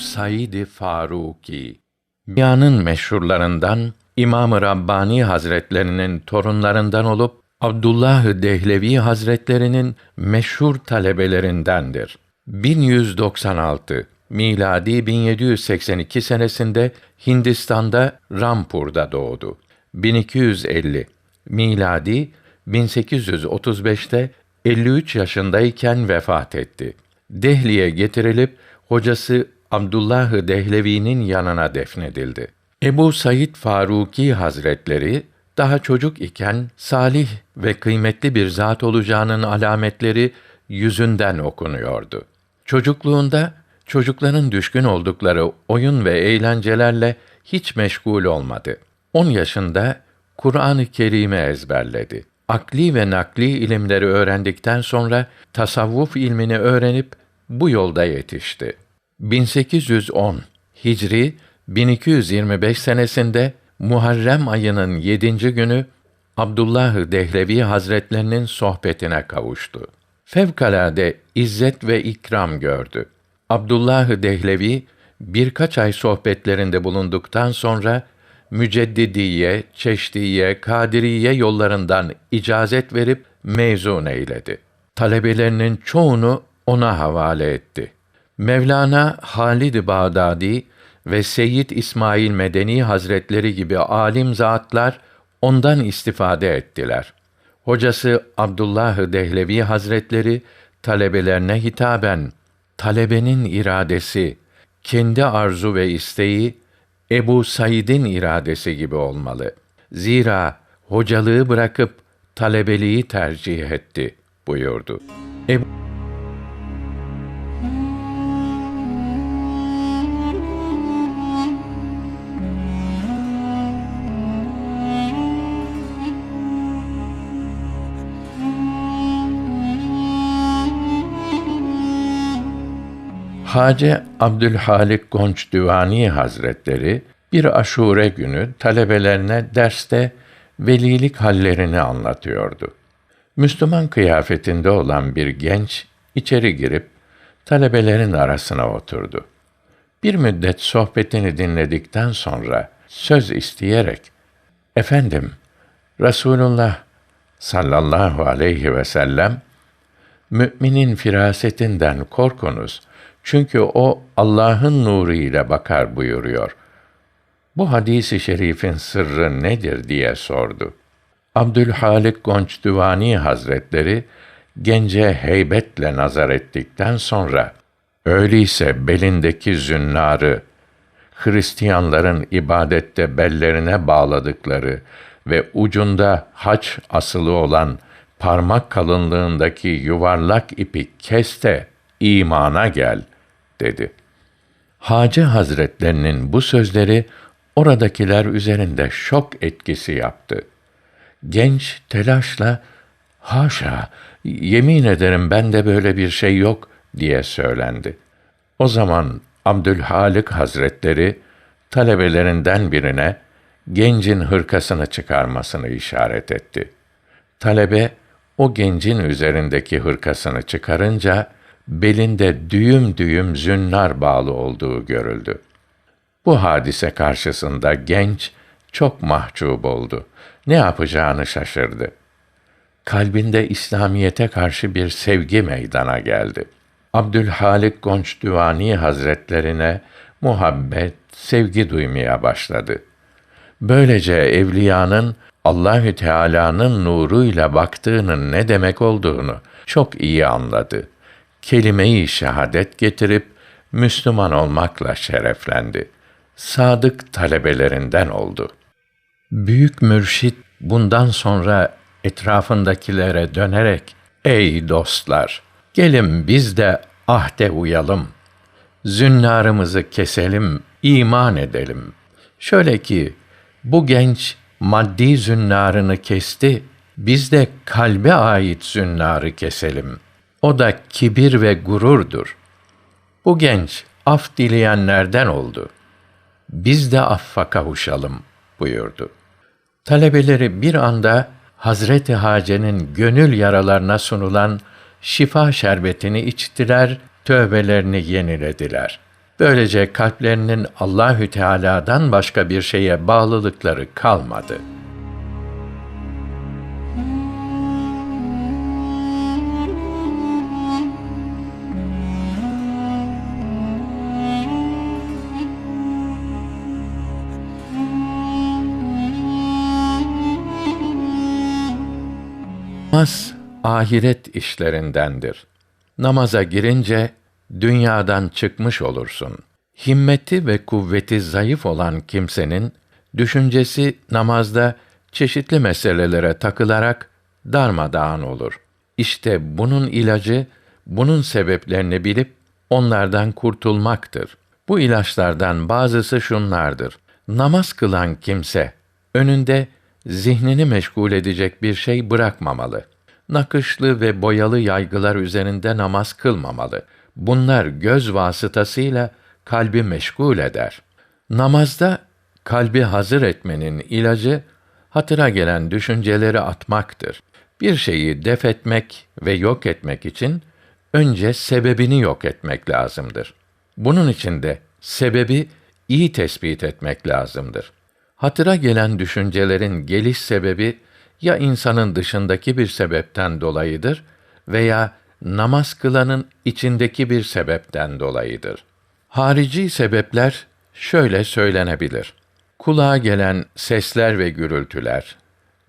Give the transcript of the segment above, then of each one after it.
Ebu Said Faruki Dünyanın meşhurlarından İmam-ı Rabbani Hazretlerinin torunlarından olup Abdullah Dehlevi Hazretlerinin meşhur talebelerindendir. 1196 miladi 1782 senesinde Hindistan'da Rampur'da doğdu. 1250 miladi 1835'te 53 yaşındayken vefat etti. Dehli'ye getirilip hocası Abdullah Dehlevi'nin yanına defnedildi. Ebu Said Faruki Hazretleri daha çocuk iken salih ve kıymetli bir zat olacağının alametleri yüzünden okunuyordu. Çocukluğunda çocukların düşkün oldukları oyun ve eğlencelerle hiç meşgul olmadı. 10 yaşında Kur'an-ı Kerim'i ezberledi. Akli ve nakli ilimleri öğrendikten sonra tasavvuf ilmini öğrenip bu yolda yetişti. 1810 Hicri 1225 senesinde Muharrem ayının yedinci günü Abdullah Dehlevi Hazretlerinin sohbetine kavuştu. Fevkalade izzet ve ikram gördü. Abdullah Dehlevi birkaç ay sohbetlerinde bulunduktan sonra Müceddidiye, Çeşdiye, Kadiriye yollarından icazet verip mezun eyledi. Talebelerinin çoğunu ona havale etti. Mevlana Halid Bağdadi ve Seyyid İsmail Medeni Hazretleri gibi alim zatlar ondan istifade ettiler. Hocası Abdullah Dehlevi Hazretleri talebelerine hitaben talebenin iradesi, kendi arzu ve isteği Ebu Said'in iradesi gibi olmalı. Zira hocalığı bırakıp talebeliği tercih etti buyurdu. Ebu Hace Abdülhalik Gonç Divani Hazretleri bir aşure günü talebelerine derste velilik hallerini anlatıyordu. Müslüman kıyafetinde olan bir genç içeri girip talebelerin arasına oturdu. Bir müddet sohbetini dinledikten sonra söz isteyerek Efendim Resulullah sallallahu aleyhi ve sellem müminin firasetinden korkunuz. Çünkü o Allah'ın nuru ile bakar buyuruyor. Bu hadisi şerifin sırrı nedir diye sordu. Abdülhalik Gonçdüvani Hazretleri gence heybetle nazar ettikten sonra öyleyse belindeki zünnarı Hristiyanların ibadette bellerine bağladıkları ve ucunda haç asılı olan parmak kalınlığındaki yuvarlak ipi kes de imana gel dedi. Hacı Hazretlerinin bu sözleri oradakiler üzerinde şok etkisi yaptı. Genç telaşla haşa yemin ederim ben de böyle bir şey yok diye söylendi. O zaman Abdülhalik Hazretleri talebelerinden birine gencin hırkasını çıkarmasını işaret etti. Talebe o gencin üzerindeki hırkasını çıkarınca belinde düğüm düğüm zünnar bağlı olduğu görüldü. Bu hadise karşısında genç çok mahcup oldu. Ne yapacağını şaşırdı. Kalbinde İslamiyete karşı bir sevgi meydana geldi. Abdülhalik Gonçdüvani Hazretlerine muhabbet, sevgi duymaya başladı. Böylece evliyanın Allahü Teala'nın nuruyla baktığının ne demek olduğunu çok iyi anladı. Kelime-i şehadet getirip Müslüman olmakla şereflendi. Sadık talebelerinden oldu. Büyük mürşit bundan sonra etrafındakilere dönerek ey dostlar gelin biz de ahde uyalım. Zünnarımızı keselim, iman edelim. Şöyle ki bu genç maddi zünnarını kesti, biz de kalbe ait zünnarı keselim. O da kibir ve gururdur. Bu genç af dileyenlerden oldu. Biz de affa kavuşalım buyurdu. Talebeleri bir anda Hazreti Hace'nin gönül yaralarına sunulan şifa şerbetini içtiler, tövbelerini yenilediler. Böylece kalplerinin Allahü Teala'dan başka bir şeye bağlılıkları kalmadı. Namaz ahiret işlerindendir. Namaza girince dünyadan çıkmış olursun. Himmeti ve kuvveti zayıf olan kimsenin düşüncesi namazda çeşitli meselelere takılarak darmadağın olur. İşte bunun ilacı bunun sebeplerini bilip onlardan kurtulmaktır. Bu ilaçlardan bazısı şunlardır. Namaz kılan kimse önünde zihnini meşgul edecek bir şey bırakmamalı. Nakışlı ve boyalı yaygılar üzerinde namaz kılmamalı. Bunlar göz vasıtasıyla kalbi meşgul eder. Namazda kalbi hazır etmenin ilacı hatıra gelen düşünceleri atmaktır. Bir şeyi def etmek ve yok etmek için önce sebebini yok etmek lazımdır. Bunun için de sebebi iyi tespit etmek lazımdır. Hatıra gelen düşüncelerin geliş sebebi ya insanın dışındaki bir sebepten dolayıdır veya namaz kılanın içindeki bir sebepten dolayıdır. Harici sebepler şöyle söylenebilir. Kulağa gelen sesler ve gürültüler,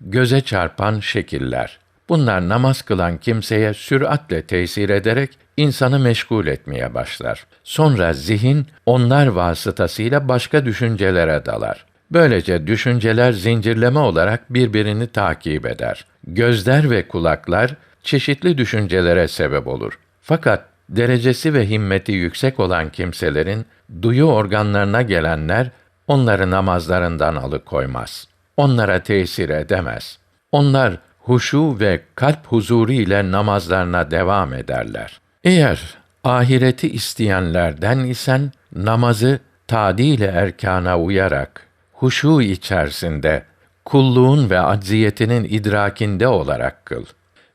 göze çarpan şekiller. Bunlar namaz kılan kimseye süratle tesir ederek insanı meşgul etmeye başlar. Sonra zihin onlar vasıtasıyla başka düşüncelere dalar. Böylece düşünceler zincirleme olarak birbirini takip eder. Gözler ve kulaklar çeşitli düşüncelere sebep olur. Fakat derecesi ve himmeti yüksek olan kimselerin duyu organlarına gelenler onları namazlarından alıkoymaz. Onlara tesir edemez. Onlar huşu ve kalp huzuru ile namazlarına devam ederler. Eğer ahireti isteyenlerden isen namazı tadil erkana uyarak huşu içerisinde kulluğun ve acziyetinin idrakinde olarak kıl.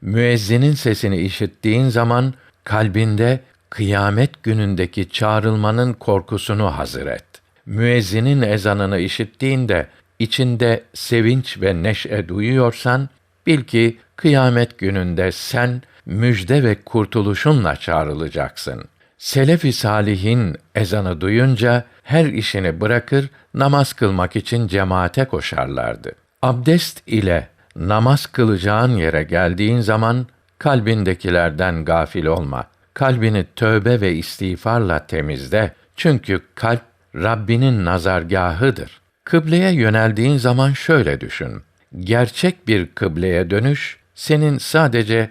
Müezzinin sesini işittiğin zaman kalbinde kıyamet günündeki çağrılmanın korkusunu hazır et. Müezzinin ezanını işittiğinde içinde sevinç ve neşe duyuyorsan bil ki kıyamet gününde sen müjde ve kurtuluşunla çağrılacaksın. Selef-i salihin ezanı duyunca her işini bırakır namaz kılmak için cemaate koşarlardı. Abdest ile namaz kılacağın yere geldiğin zaman kalbindekilerden gafil olma. Kalbini tövbe ve istiğfarla temizle. Çünkü kalp Rabbinin nazargahıdır. Kıbleye yöneldiğin zaman şöyle düşün. Gerçek bir kıbleye dönüş senin sadece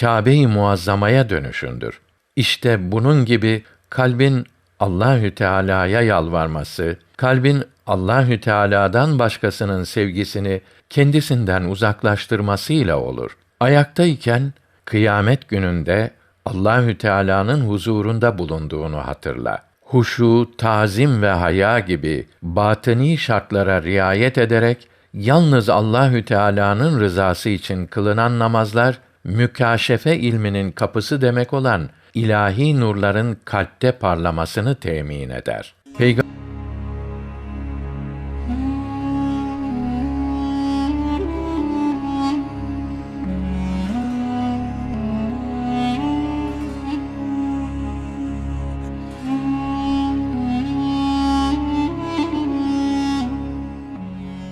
Kâbe-i Muazzama'ya dönüşündür. İşte bunun gibi kalbin Allahü Teala'ya yalvarması, kalbin Allahü Teala'dan başkasının sevgisini kendisinden uzaklaştırmasıyla olur. Ayaktayken kıyamet gününde Allahü Teala'nın huzurunda bulunduğunu hatırla. Huşu, tazim ve haya gibi batini şartlara riayet ederek yalnız Allahü Teala'nın rızası için kılınan namazlar mükaşefe ilminin kapısı demek olan ilahi nurların kalpte parlamasını temin eder. Peygamber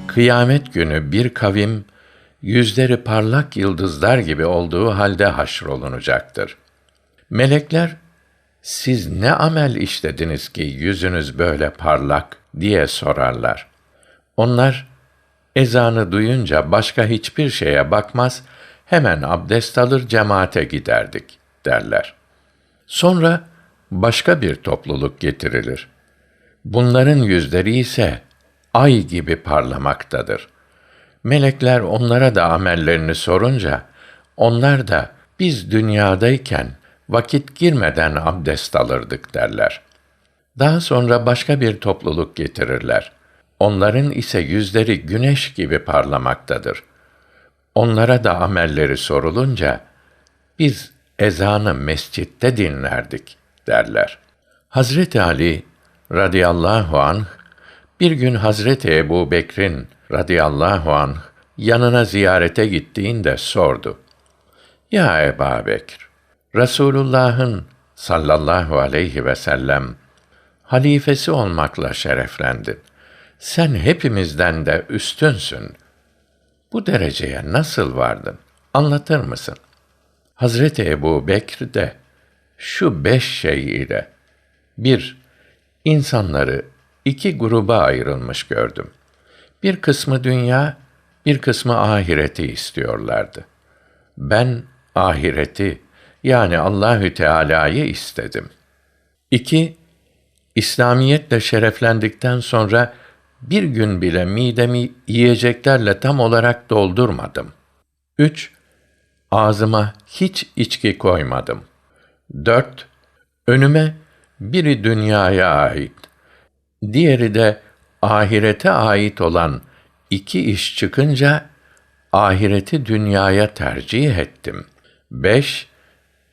Kıyamet günü bir kavim yüzleri parlak yıldızlar gibi olduğu halde haşrolunacaktır. Melekler siz ne amel işlediniz ki yüzünüz böyle parlak diye sorarlar. Onlar ezanı duyunca başka hiçbir şeye bakmaz, hemen abdest alır cemaate giderdik derler. Sonra başka bir topluluk getirilir. Bunların yüzleri ise ay gibi parlamaktadır. Melekler onlara da amellerini sorunca onlar da biz dünyadayken vakit girmeden abdest alırdık derler. Daha sonra başka bir topluluk getirirler. Onların ise yüzleri güneş gibi parlamaktadır. Onlara da amelleri sorulunca biz ezanı mescitte dinlerdik derler. Hazreti Ali radıyallahu anh bir gün Hazreti Ebu Bekir'in radıyallahu anh yanına ziyarete gittiğinde sordu. Ya Ebu Bekir, Resulullah'ın sallallahu aleyhi ve sellem halifesi olmakla şereflendin. Sen hepimizden de üstünsün. Bu dereceye nasıl vardın? Anlatır mısın? Hazreti Ebu Bekr de şu beş şey ile bir, insanları iki gruba ayrılmış gördüm. Bir kısmı dünya, bir kısmı ahireti istiyorlardı. Ben ahireti yani Allahü Teala'yı istedim. İki, İslamiyetle şereflendikten sonra bir gün bile midemi yiyeceklerle tam olarak doldurmadım. Üç, ağzıma hiç içki koymadım. Dört, önüme biri dünyaya ait, diğeri de ahirete ait olan iki iş çıkınca ahireti dünyaya tercih ettim. Beş,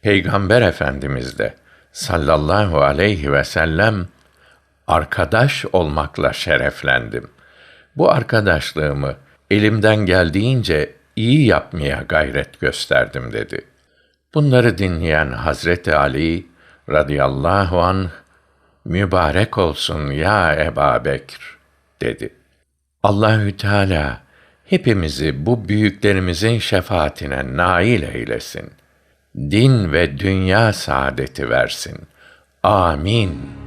Peygamber Efendimiz de sallallahu aleyhi ve sellem arkadaş olmakla şereflendim. Bu arkadaşlığımı elimden geldiğince iyi yapmaya gayret gösterdim dedi. Bunları dinleyen Hazreti Ali radıyallahu anh mübarek olsun ya Eba Bekr dedi. Allahü Teala hepimizi bu büyüklerimizin şefaatine nail eylesin. Din ve dünya saadeti versin. Amin.